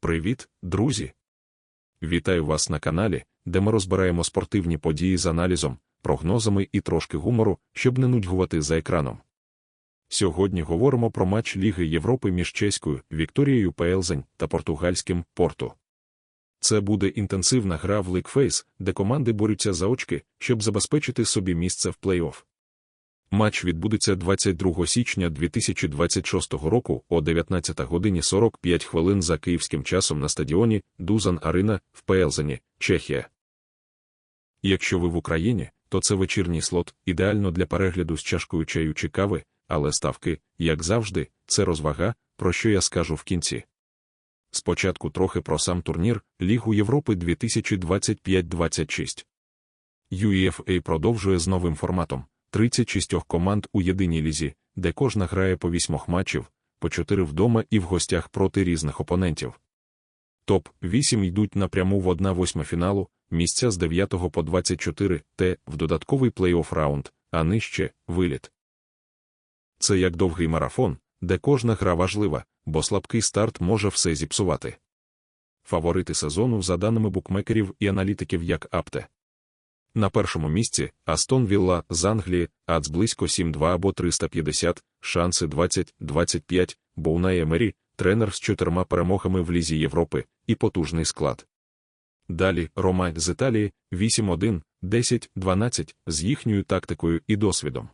Привіт, друзі! Вітаю вас на каналі, де ми розбираємо спортивні події з аналізом, прогнозами і трошки гумору, щоб не нудьгувати за екраном. Сьогодні говоримо про матч Ліги Європи між чеською Вікторією Пелзень та португальським Порту. Це буде інтенсивна гра в лікфейс, де команди борються за очки, щоб забезпечити собі місце в плей-офф. Матч відбудеться 22 січня 2026 року о 19 годині 45 хвилин за київським часом на стадіоні Дузан Арина в Пелзені, Чехія. Якщо ви в Україні, то це вечірній слот, ідеально для перегляду з чашкою чаю чи кави, але ставки, як завжди, це розвага, про що я скажу в кінці. Спочатку трохи про сам турнір Лігу Європи 2025-26. UEFA продовжує з новим форматом. 36 команд у єдиній лізі, де кожна грає по вісьмох матчів, по 4 вдома і в гостях проти різних опонентів. Топ-8 йдуть напряму в 1-8 фіналу, місця з 9 по 24 Т в додатковий плей-офф раунд, а нижче виліт. Це як довгий марафон, де кожна гра важлива, бо слабкий старт може все зіпсувати. Фаворити сезону за даними букмекерів і аналітиків як Апте. На першому місці Астон Вілла з Англії, ац близько 7-2 або 350, шанси 20-25, Боунай Емері, тренер з чотирма перемогами в Лізі Європи і потужний склад. Далі Рома з Італії 8-1, 10-12 з їхньою тактикою і досвідом.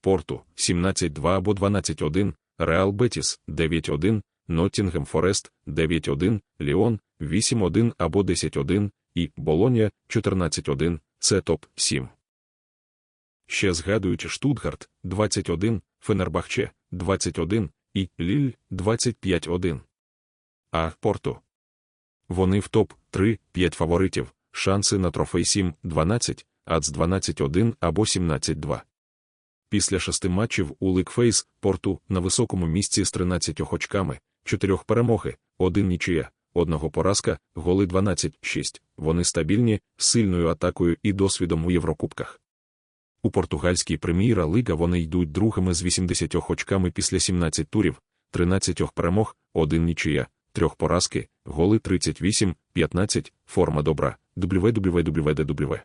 Порту 17-2 або 12-1, Реал Бетіс 9-1, Ноттінгем Форест 9-1, Ліон 8-1 або 10-1 і Болонія 14-1 це топ-7. Ще згадують Штутгарт 21, Фенербахче 21 і Ліль 25-1. А Порту. Вони в топ-3 5 фаворитів, шанси на трофей 7-12, ац 12-1 або 17-2. Після шести матчів у Ликфейс Порту на високому місці з 13 очками, 4 перемоги, 1 нічия, одного поразка, голи 12-6. Вони стабільні, сильною атакою і досвідом у Єврокубках. У португальській прем'єра Лига вони йдуть другими з 80 очками після 17 турів, 13 перемог, 1 нічия, 3 поразки, голи 38-15, форма добра, WWWDW.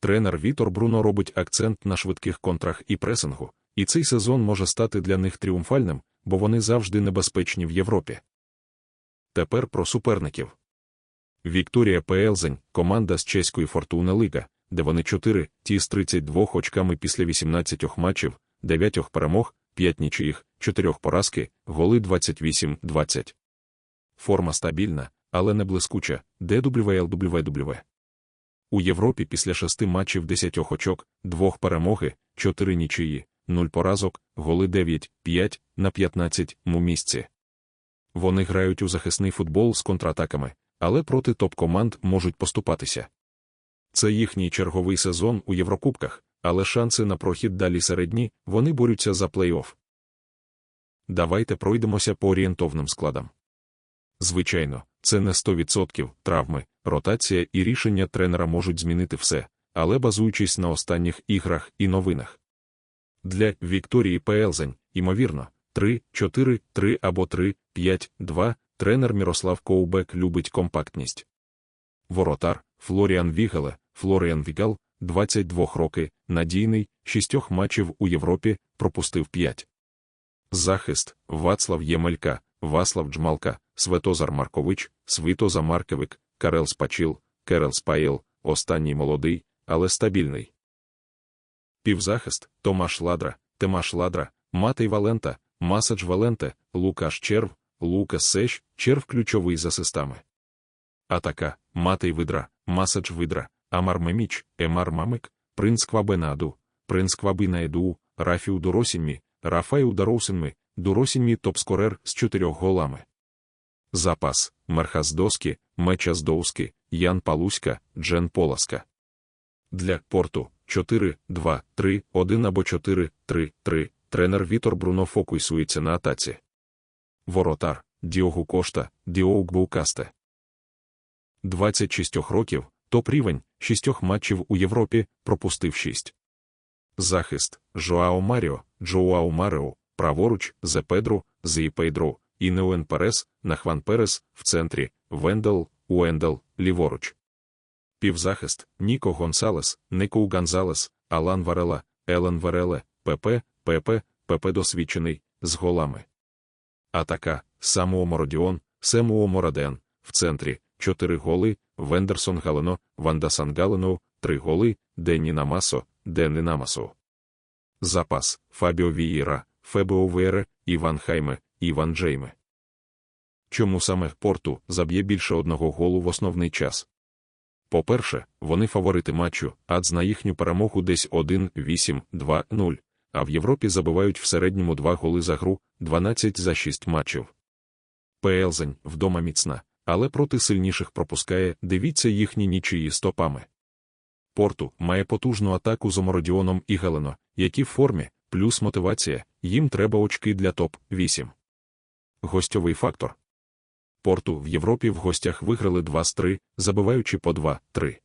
Тренер Вітор Бруно робить акцент на швидких контрах і пресингу, і цей сезон може стати для них тріумфальним, бо вони завжди небезпечні в Європі. Тепер про суперників. Вікторія Пелзень, команда з чеської Фортуна Лига, де вони 4 ті з 32 очками після 18 матчів, 9 перемог, 5 нічиїх, 4 поразки, голи 28-20. Форма стабільна, але не блискуча, DWLWW. У Європі після 6 матчів 10 очок, 2 перемоги, 4 нічиї, 0 поразок, голи 9-5 на 15 му місці. Вони грають у захисний футбол з контратаками, але проти топ-команд можуть поступатися. Це їхній черговий сезон у Єврокубках, але шанси на прохід далі середні, вони борються за плей-офф. Давайте пройдемося по орієнтовним складам. Звичайно, це не 100% травми, ротація і рішення тренера можуть змінити все, але базуючись на останніх іграх і новинах. Для Вікторії Пелзень, ймовірно, 3-4-3 або 3-5-2 тренер Мірослав Коубек любить компактність. Воротар Флоріан Вігеле, Флоріан Вігал, 22 роки, надійний, 6 матчів у Європі, пропустив 5. Захист Вацлав Ємелька, Васлав Джмалка, Светозар Маркович, Світоза Маркевик, Карел Спачіл, Керел Спаєл, останній молодий, але стабільний. Півзахист Томаш Ладра, Темаш Ладра, Матей Валента, Масадж Валенте, Лукаш Черв, Лукас Сещ, Черв ключовий за системи. Атака, Матей Видра, Масадж Видра, Амар Меміч, Емар Мамик, Принц Квабенаду, Принц Квабинаеду, Рафіу Доросінмі, Рафаю Доросінмі, Доросінмі топ-скорер з чотирьох голами. Запас, Мерхас Доски, Меча Здоуски, Ян Палуська, Джен Поласка. Для порту 4, 2, 3, 1 або 4, 3, 3, тренер Вітор Бруно фокусується на атаці. Воротар Діогу Кошта, Діоук Баукасте. 26 років, топ рівень, 6 матчів у Європі, пропустив 6. Захист Жоао Маріо, Джоао Марео, праворуч, Зе Педро, Зе Пейдро, Інеуен Перес, Нахван Перес в центрі, Вендел, Уендел, ліворуч. Півзахист Ніко Гонсалес, Никоу Гонзалес, Алан Варела, Елен Вареле, ПП, ПП, ПП досвідчений, з голами. Атака Самуо Мородіон, Семуо Мораден, в центрі, 4 голи, Вендерсон Галено, Вандасан Галено, 3 голи, Денні Намасо, Денні Намасо. Запас Фабіо Віїра, Фебео Вере, Іван Хайме, Іван Джейме. Чому саме Порту заб'є більше одного голу в основний час? По-перше, вони фаворити матчу, адз на їхню перемогу десь 1-8-2-0, а в Європі забивають в середньому 2 голи за гру, 12 за 6 матчів. Пелзень вдома міцна, але проти сильніших пропускає, дивіться їхні нічиї стопами. Порту має потужну атаку з Омородіоном і Гелено, які в формі, плюс мотивація, їм треба очки для топ-8. Гостьовий фактор. Порту в Європі в гостях виграли 2 з 3, забиваючи по 2-3.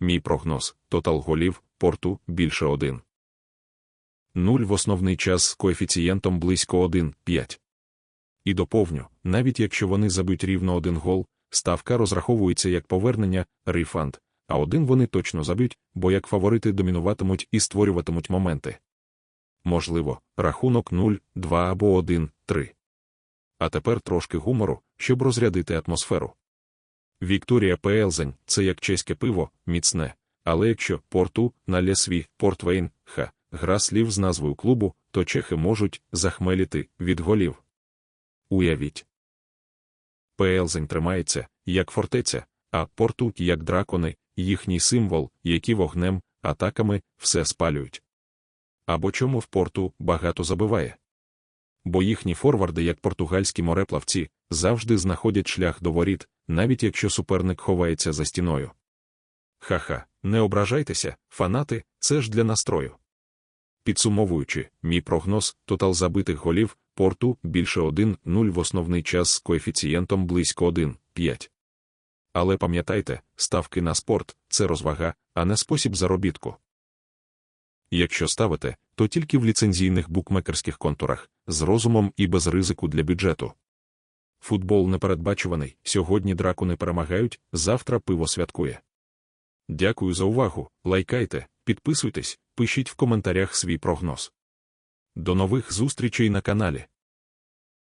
Мій прогноз тотал голів порту більше 1. 0 в основний час з коефіцієнтом близько 1,5. І доповню, навіть якщо вони заб'ють рівно один гол, ставка розраховується як повернення, рефанд, а один вони точно заб'ють, бо як фаворити домінуватимуть і створюватимуть моменти. Можливо, рахунок 0, 2 або 1, 3. А тепер трошки гумору, щоб розрядити атмосферу. Вікторія Пелзень це як чеське пиво, міцне, але якщо порту на лєсві портвейн, ха, гра слів з назвою клубу, то чехи можуть захмеліти від голів. Уявіть. Пелзень тримається, як фортеця, а порту, як дракони, їхній символ, які вогнем, атаками все спалюють. Або чому в порту багато забиває? Бо їхні форварди, як португальські мореплавці, завжди знаходять шлях до воріт, навіть якщо суперник ховається за стіною. Ха-ха, не ображайтеся, фанати, це ж для настрою. Підсумовуючи, мій прогноз тотал забитих голів порту більше 1-0 в основний час з коефіцієнтом близько 1-5. Але пам'ятайте, ставки на спорт це розвага, а не спосіб заробітку. Якщо ставите, то тільки в ліцензійних букмекерських контурах, з розумом і без ризику для бюджету. Футбол непередбачуваний, сьогодні драку не перемагають, завтра пиво святкує. Дякую за увагу, лайкайте, підписуйтесь, пишіть в коментарях свій прогноз. До нових зустрічей на каналі.